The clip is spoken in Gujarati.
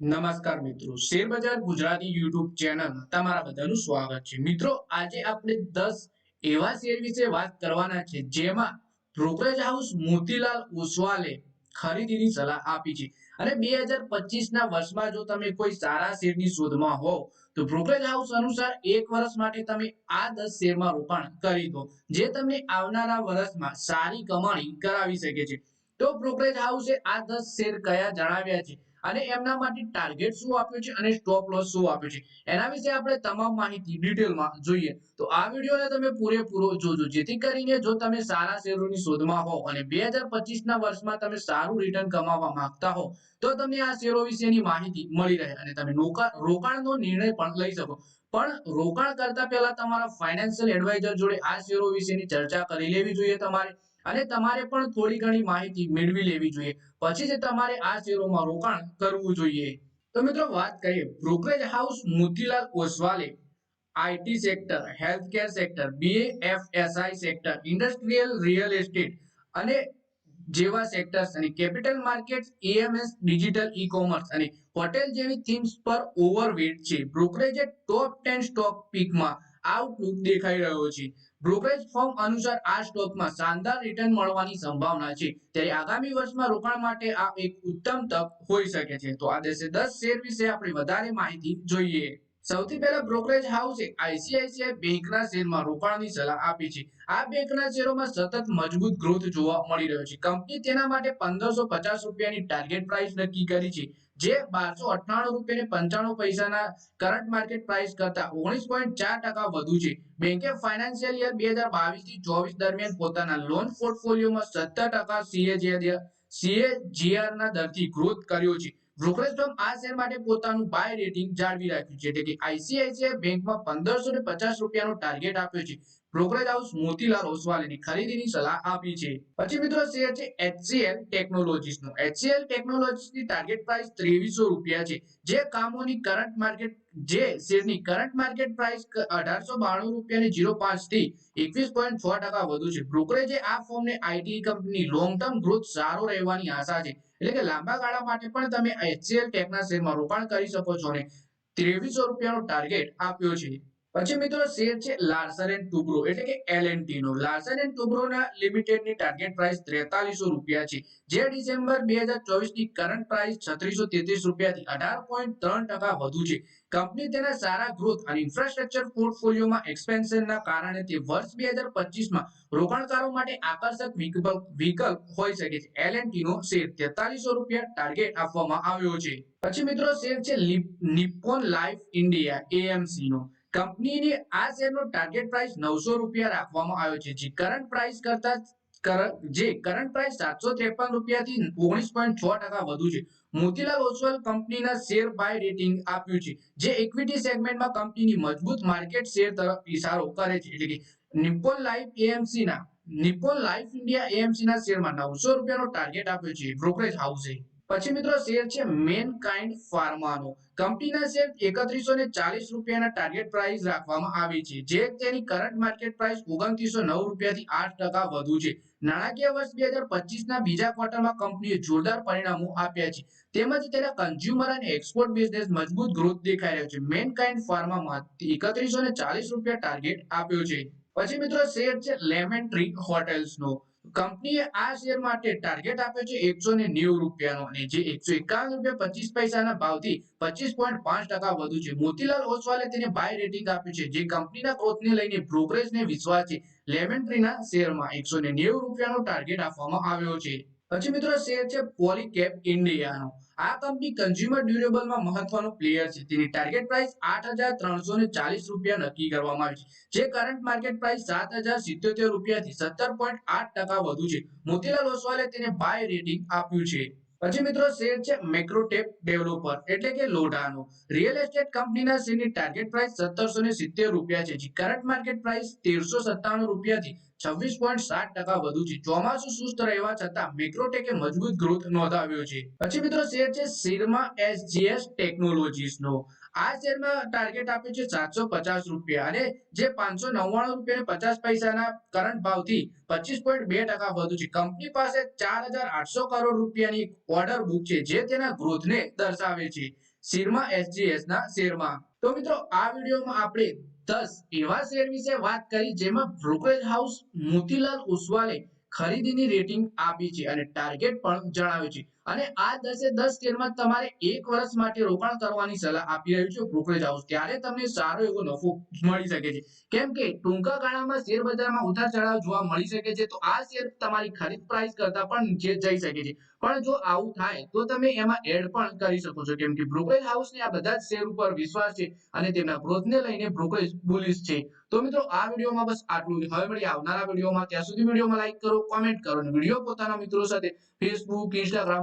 નમસ્કાર મિત્રો. શેર બજાર ગુજરાતી યુટ્યુબ ચેનલ તમારા બધાનું સ્વાગત છે. મિત્રો, આજે આપણે 10 એવા શેર વિશે વાત કરવાના છે જેમાં બ્રોકરેજ હાઉસ મોતીલાલ ઓસવાલે ખરીદીની સલાહ આપી છે. અને 2025 ના વર્ષમાં જો તમે કોઈ સારા શેરની શોધમાં હોવ તો બ્રોકરેજ હાઉસ અનુસાર એક વર્ષ માટે તમે આ 10 શેરમાં રોકાણ કરી દો, જે તમને આવનારા વર્ષમાં સારી કમાણી કરાવી શકે છે. તો બ્રોકરેજ હાઉસે આ 10 શેર કયા જણાવ્યા છે? અને એમના માટે ટાર્ગેટ શું આપ્યું છે અને સ્ટોપ લોસ શું આપ્યું છે? એના વિશે આપણે તમામ માહિતી ડિટેલમાં જોઈએ. તો આ વિડીયોને તમે પૂરેપૂરો જોજો. જેથી કરીને જો તમે સારા શેરોની શોધમાં હો અને 2025 ના વર્ષમાં તમે સારું રિટર્ન કમાવા માંગતા હો, તો તમને આ શેરો વિશેની માહિતી મળી રહે અને તમે રોકા- રોકાણનો નિર્ણય પણ લઈ શકો. પણ રોકાણ કરતા પહેલા તમારા ફાઇનાન્શિયલ એડવાઇઝર જોડે આ શેરો વિશેની ચર્ચા કરી લેવી જોઈએ તમારે. અને તમારે પણ થોડી ઘણી માહિતી મેળવી લેવી જોઈએ. પછી જ તમારે આ શેરોમાં રોકાણ કરવું જોઈએ. તો મિત્રો વાત કરીએ brokerage house Motilal ઓસવાલે IT sector, healthcare sector BFSI sector, industrial real estate અને જેવા સેક્ટર્સ અને capital markets, AMS, digital e commerce અને હોટેલ જેવી થીમ્સ પર ઓવરવેટ છે. બ્રોકરેજે ટોપ ટેન સ્ટોક પીકમાં આઉટલુક દેખાઈ રહ્યો છે. બ્રોકરેજ ફર્મ અનુસાર આ સ્ટોકમાં શાનદાર રિટર્ન મળવાની સંભાવના છે. ત્યારે આગામી વર્ષમાં રોકાણ માટે આ એક ઉત્તમ તક હોઈ શકે છે. તો આ દેશે દસ શેર વિશે આપણે વધારે માહિતી જોઈએ. સૌથી પહેલા બ્રોકરેજ હાઉસે આઈસીઆઈસીઆઈ બેંકના શેરમાં રોકાણની સલાહ આપી છે. આ બેંકના શેરોમાં સતત મજબૂત ગ્રોથ જોવા મળી રહ્યો છે. કંપની તેના માટે 1550 રૂપિયાની ટાર્ગેટ પ્રાઇસ નક્કી કરી છે. જે 1298 રૂપિયા ને 95 પૈસાના કરંટ માર્કેટ પ્રાઇસ કરતા 19.4% વધુ છે. બેંકે ફાઇનાન્શિયલ યર 2022 થી 24 દરમિયાન પોતાના લોન પોર્ટફોલિયોમાં 17% સીએજીઆર ના દરથી ગ્રોથ કર્યો છે. બ્રોકરેજ આ શેર માટે પોતાનું બાય રેટિંગ જાળવી રાખ્યું છે. એટલે કે આઈસીઆઈસીઆઈ બેંકમાં 1550 રૂપિયાનો ટાર્ગેટ આપ્યો છે. બ્રોકરેજ હાઉસ મોતીલાલ ઓસવાલેની ખરીદીની સલાહ આપી છે. પછી મિત્રો શેર છે એચસીએલ ટેકનોલોજીસ નો. HCL ટેકનોલોજીસની ટાર્ગેટ પ્રાઇસ 2300 રૂપિયા છે. જે કામોની કરંટ માર્કેટ જે શેરની કરંટ માર્કેટ પ્રાઇસ 1892 રૂપિયા ને 05 થી 21.6% વધુ છે. બ્રોકરેજે આ ફોર્મને IT company long term growth સારો રહેવાની આશા છે. એટલે કે લાંબા ગાળા માટે પણ તમે એચસીએલ ટેકના શેરમાં રોકાણ કરી શકો છો ને ત્રેવીસો રૂપિયાનો ટાર્ગેટ આપ્યો છે. પછી મિત્રો શેર છે લાર્સન એન્ડ ટુબ્રો, એટલે કે L&T no Larsen and Toubro ના લિમિટેડની ટાર્ગેટ પ્રાઇસ 4300 રૂપિયા છે. જે ડિસેમ્બર 2024 ની કરંટ પ્રાઇસ 3633 રૂપિયાથી 18.3% વધુ છે. કંપની તેના સારા ગ્રોથ અને ઇન્ફ્રાસ્ટ્રક્ચર પોર્ટફોલિયોમાં એક્સપેન્શનના કારણે તે વર્ષ 2025 માં રોકાણકારો માટે આકર્ષક વિકલ્પ હોઈ શકે છે. L&T નો શેર 4300 રૂપિયા ટાર્ગેટ આપવામાં આવ્યો છે. પછી મિત્રો શેર છે નિપ્પોન લાઈફ ઇન્ડિયા AMC નો કંપનીની આ શેરનો ટાર્ગેટ પ્રાઇસ નવસો રૂપિયા રાખવામાં આવ્યો છે. જે કરંટ પ્રાઇસ કરતા જે કરંટ પ્રાઇસ 753 રૂપિયાથી 19.6% વધુ છે. મોતીલાલ ઓસવાલ કંપનીના શેર બાય રેટિંગ આપ્યું છે. જે ઇક્વિટી સેગમેન્ટમાં કંપનીની મજબૂત માર્કેટ શેર તરફ ઇશારો કરે છે. એટલે કે નિપ્પોન લાઈફ AMC ના નિપ્પોન લાઈફ ઇન્ડિયા AMC ના શેરમાં નવસો રૂપિયાનો ટાર્ગેટ આપ્યો છે. બ્રોકરેજ હાઉસે પછી મિત્રો શેર છે મેન કાઇન્ડ ફાર્માનો. કંપનીના શેર 3140 રૂપિયાના ટાર્ગેટ પ્રાઇસ રાખવામાં આવી છે. જે તેની કરંટ માર્કેટ પ્રાઇસ 2909 રૂપિયાથી આઠ ટકા વધુ છે. નાણાકીય વર્ષ 2025 ના બીજા ક્વાર્ટરમાં કંપનીએ જોરદાર પરિણામો આપ્યા છે. તેમજ તેના કન્ઝ્યુમર અને એક્સપોર્ટ બિઝનેસ મજબૂત ગ્રોથ દેખાઈ રહ્યો છે. મેન કાઇન્ડ ફાર્મામાં 3140 રૂપિયા ટાર્ગેટ આપ્યો છે. પછી મિત્રો શેર છે લેમન ટ્રી હોટેલ્સ નો કંપનીએ આ શેર માટે ટાર્ગેટ આપ્યો છે 190 રૂપિયાનો અને જે 151 રૂપિયા 25 પૈસાના ભાવથી 25.5% વધુ છે. મોતીલાલ ઓસવાલે તેને બાય રેટિંગ આપ્યું છે, જે કંપનીના ગ્રોથને લઈને બ્રોકરેજને વિશ્વાસ છે. લેમન ટ્રીના શેરમાં 190 રૂપિયાનો ટાર્ગેટ આપવામાં આવ્યો છે. પછી મિત્રો શેર છે પોલીકેપ ઇન્ડિયાનો આ કંપની કન્ઝ્યુમર ડ્યુરેબલમાં મહત્વનો પ્લેયર છે. તેની ટાર્ગેટ પ્રાઇસ 8340 રૂપિયા નક્કી કરવામાં આવી છે. જે કરંટ માર્કેટ પ્રાઇસ 7077 રૂપિયાથી 17.8% વધુ છે. મોતીલાલ ઓસવાલે તેને બાય રેટિંગ આપ્યું છે. પછી મિત્રો શેર છે મેક્રોટેપ ડેવલપર એટલે કે લોઢાનો. રિયલ એસ્ટેટ કંપનીના શેરની ટાર્ગેટ પ્રાઇસ 1770 રૂપિયા છે. જે કરંટ માર્કેટ પ્રાઇસ 1397 રૂપિયાથી છવ્વીસ પોઈન્ટ સાત ટકા વધુ છે. ચોમાસું સુસ્ત રહેવા છતાં મેક્રોટેકે મજબૂત ગ્રોથ નોંધાવ્યો છે. પછી મિત્રો શેર છે શેરમાં એસજીએસ ટેકનોલોજીસ નો આ શેરમાં ટાર્ગેટ આપ્યું છે સાતસો પચાસ રૂપિયા અને જે પાંચસો નવ્વાણું રૂપિયા પચાસ પૈસાના કરંટ ભાવથી પચીસ પોઈન્ટ બે ટકા વધુ છે. કંપની પાસે ચાર હજાર આઠસો કરોડ રૂપિયાની ઓર્ડર બુક છે જે તેના ગ્રોથને દર્શાવે છે. શેરમાં એસજીએસ ના શેરમાં. તો મિત્રો આ વિડીયોમાં આપણે દસ એવા શેર વિશે વાત કરી જેમાં બ્રોકરેજ હાઉસ મોતીલાલ ઓસવાલે ખરીદીની રેટિંગ આપી છે અને ટાર્ગેટ પણ જણાવ્યું છે. અને આ દસે દસ શેરમાં તમારે એક વર્ષ માટે રોકાણ કરવાની સલાહ આપી રહ્યું છે બ્રોકરેજ હાઉસ ત્યારે તમને સારો એવો નફો મળી શકે છે. કેમ કે ટૂંકા ગાળામાં શેર બજારમાં ઉતાર ચઢાવ જોવા મળી શકે છે. તો આ શેર તમારી ખરીદ પ્રાઇસ કરતા પણ નીચે જઈ શકે છે. પણ જો આવું થાય, તો તમે એમાં એડ પણ કરી શકો છો. કેમ કે બ્રોકરેજ હાઉસને આ બધા શેર ઉપર વિશ્વાસ છે અને તેમના ગ્રોથને લઈને બ્રોકરેજ બુલિશ છે. તો મિત્રો, આ વિડીયોમાં બસ આટલું હવે મળી આવનારા વિડીયોમાં. ત્યાં સુધી વિડીયોમાં લાઈક કરો કોમેન્ટ કરો અને વીડિયો પોતાના મિત્રો સાથે ફેસબુક ઇન્સ્ટાગ્રામ